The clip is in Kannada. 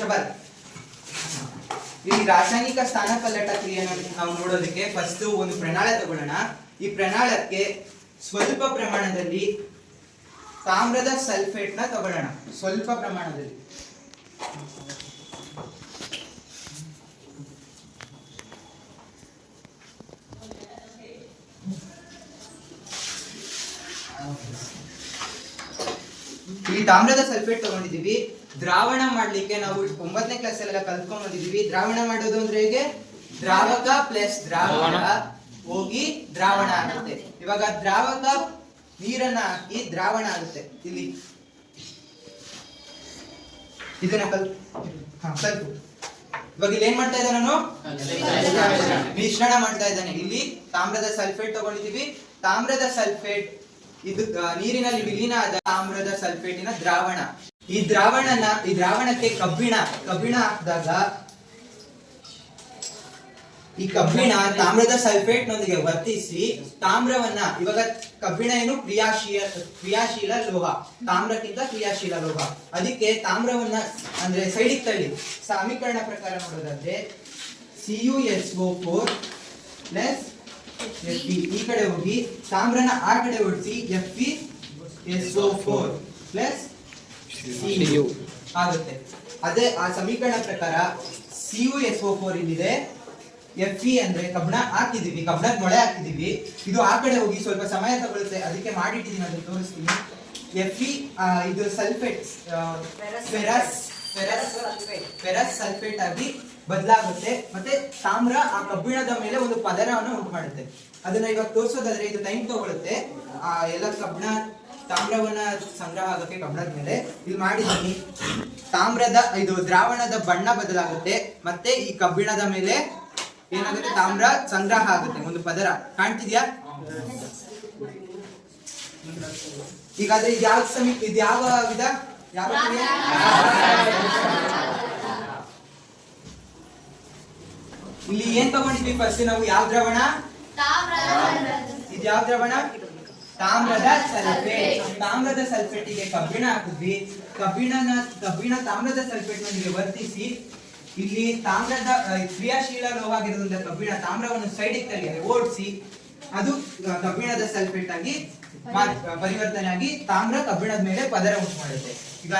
ಶಬಾರ್ ಈ ರಾಸಾಯನಿಕ ಸ್ಥಾನಪಲ್ಲಟ ಕ್ರಿಯೆಯನ್ನು ನಾವು ನೋಡೋದಕ್ಕೆ ಫಸ್ಟ್ ಒಂದು ಪ್ರಣಾಳ ತಗೊಳ್ಳೋಣ. ಈ ಪ್ರಣಾಳಕ್ಕೆ ಸ್ವಲ್ಪ ಪ್ರಮಾಣದಲ್ಲಿ ತಾಮ್ರದ ಸಲ್ಫೇಟ್ನ ತಗೊಳ್ಳೋಣ. ಸ್ವಲ್ಪ ಪ್ರಮಾಣದಲ್ಲಿ. ತಾಮ್ರದ ಸಲ್ಫೇಟ್ ತಗೊಂಡಿದ್ದೀವಿ. ದ್ರಾವಣ ಮಾಡ್ಲಿಕ್ಕೆ ನಾವು ಒಂಬತ್ತನೇ ಕ್ಲಾಸ್ ಎಲ್ಲ ಕಲ್ತ್ಕೊಂಡ್ ಬಂದಿದೀವಿ ದ್ರಾವಣ ಮಾಡೋದು ಅಂದ್ರೆ ಹೇಗೆ? ದ್ರಾವಕ ಪ್ಲಸ್ ದ್ರಾವಣ ಹೋಗಿ ದ್ರಾವಣ ಆಗುತ್ತೆ. ಇವಾಗ ದ್ರಾವಕ ನೀರನ್ನ ಹಾಕಿ ದ್ರಾವಣ ಆಗುತ್ತೆ. ಇಲ್ಲಿ. ಇದನ್ನ ಕಲ್ ಇವಾಗ ಇಲ್ಲಿ ಏನ್ ಮಾಡ್ತಾ ಇದ್ದಾನೆ ನಾನು ಮಿಶ್ರಣ ಮಾಡ್ತಾ ಇದ್ದಾನೆ. ಇಲ್ಲಿ ತಾಮ್ರದ ಸಲ್ಫೇಟ್ ತಗೊಂಡಿದೀವಿ ತಾಮ್ರದ ಸಲ್ಫೇಟ್ ಇದು ನೀರಿನಲ್ಲಿ ವಿಲೀನ ಆದ ತಾಮ್ರದ ಸಲ್ಫೇಟಿನ ದ್ರಾವಣ. ಈ ದ್ರಾವಣನ, ಈ ದ್ರಾವಣಕ್ಕೆ ಕಬ್ಬಿಣ ಕಬ್ಬಿಣ ಹಾಕಿದಾಗ ಈ ಕಬ್ಬಿಣ ತಾಮ್ರದ ಸಲ್ಫೇಟ್ ನೊಂದಿಗೆ ವರ್ತಿಸಿ ತಾಮ್ರವನ್ನ, ಇವಾಗ ಕಬ್ಬಿಣ ಏನು? ಕ್ರಿಯಾಶೀಲ ಕ್ರಿಯಾಶೀಲ ಲೋಹ. ತಾಮ್ರಕ್ಕಿಂತ ಕ್ರಿಯಾಶೀಲ ಲೋಹ. ಅದಕ್ಕೆ ತಾಮ್ರವನ್ನ, ಅಂದ್ರೆ ಸೈಡಿಗೆ ತಳ್ಳಿ. ಸಮೀಕರಣ ಪ್ರಕಾರ ನೋಡೋದಾದ್ರೆ C U S O four plus F P ಈ ಕಡೆ ಹೋಗಿ ತಾಮ್ರನ ಆ ಕಡೆ ಓಡಿಸಿ F P S O four plus ಆಗುತ್ತೆ. ಅದೇ ಆ ಸಮೀಕರಣ ಪ್ರಕಾರ C U S O four ಇಲ್ಲಿದೆ. ಎಫ್ ಇ ಅಂದ್ರೆ ಕಬ್ಬಣ ಹಾಕಿದೀವಿ ಕಬ್ಬಣದ ಮೊಳೆ ಹಾಕಿದೀವಿ. ಇದು ಆ ಕಡೆ ಹೋಗಿ ಸ್ವಲ್ಪ ಸಮಯ ತಗೊಳುತ್ತೆ. ಅದಕ್ಕೆ ಮಾಡಿಟ್ಟಿದ್ದೀನಿ ಅದನ್ನ ತೋರಿಸ್ತೀನಿ. ಎಫ್ ಇ ಇದು sulphate ferrous ferrous ferrous sulphate ಆಗಿ ಬದಲಾಗುತ್ತೆ. ಮತ್ತೆ ತಾಮ್ರ ಆ ಕಬ್ಬಿಣದ ಮೇಲೆ ಒಂದು ಪದರವನ್ನು ಉಂಟು ಮಾಡುತ್ತೆ ಅದನ್ನ ಇವಾಗ ತೋರಿಸೋದಾದ್ರೆ ಇದು ಟೈಮ್ ತಗೊಳುತ್ತೆ. ಆ ಎಲ್ಲ ಕಬ್ಬಿಣ, ತಾಮ್ರವನ್ನ ಸಂಗ್ರಹ ಆಗೋಕೆ ಕಬ್ಬಿಣದ ಮೇಲೆ. ಇಲ್ಲಿ ಮಾಡಿದ್ದೀನಿ. ತಾಮ್ರದ, ಇದು ದ್ರಾವಣದ ಬಣ್ಣ ಬದಲಾಗುತ್ತೆ. ಮತ್ತೆ ಈ ಕಬ್ಬಿಣದ ಮೇಲೆ ಏನಾಗುತ್ತೆ? ತಾಮ್ರ ಸಂಗ್ರಹ ಆಗುತ್ತೆ. ಒಂದು ಪದರ. ಕಾಣ್ತಿದ್ಯಾ? ಈಗಾದ್ರೆ ಇದು ಯಾವ ಸಮಿ ಇದು ಯಾವ ವಿಧ? ಯಾವ ಇಲ್ಲಿ ಏನ್ ತಗೊಂಡಿದ್ವಿ ಫಸ್ಟ್ ನಾವು? ಯಾವ ದ್ರವಣ? ಇದು ಯಾವ ದ್ರವಣ? ತಾಮ್ರದ ಸಲ್ಫೇಟ್. ತಾಮ್ರದ ಸಲ್ಫೇಟಿಗೆ ಕಬ್ಬಿಣ ಹಾಕಿದ್ವಿ. ಕಬ್ಬಿಣನ, ಕಬ್ಬಿಣ ತಾಮ್ರದ ಸಲ್ಫೇಟ್ ನೊಂದಿಗೆ ವರ್ತಿಸಿ ಇಲ್ಲಿ ತಾಮ್ರದ ಕ್ರಿಯಾಶೀಲ ಆಗಿರೋದ್ರಿಂದ ಕಬ್ಬಿಣ ತಾಮ್ರವನ್ನು ಸೈಡಿಗೆ ತಳ್ಳಿ ಅಂದ್ರೆ ಓಡಿಸಿ ಅದು ಕಬ್ಬಿಣದ ಸಲ್ಫೇಟ್ ಆಗಿ ಪರಿವರ್ತನೆ ಆಗಿ ತಾಮ್ರ ಕಬ್ಬಿಣದ ಮೇಲೆ ಪದರ ಉಂಟು ಮಾಡುತ್ತೆ ಈಗ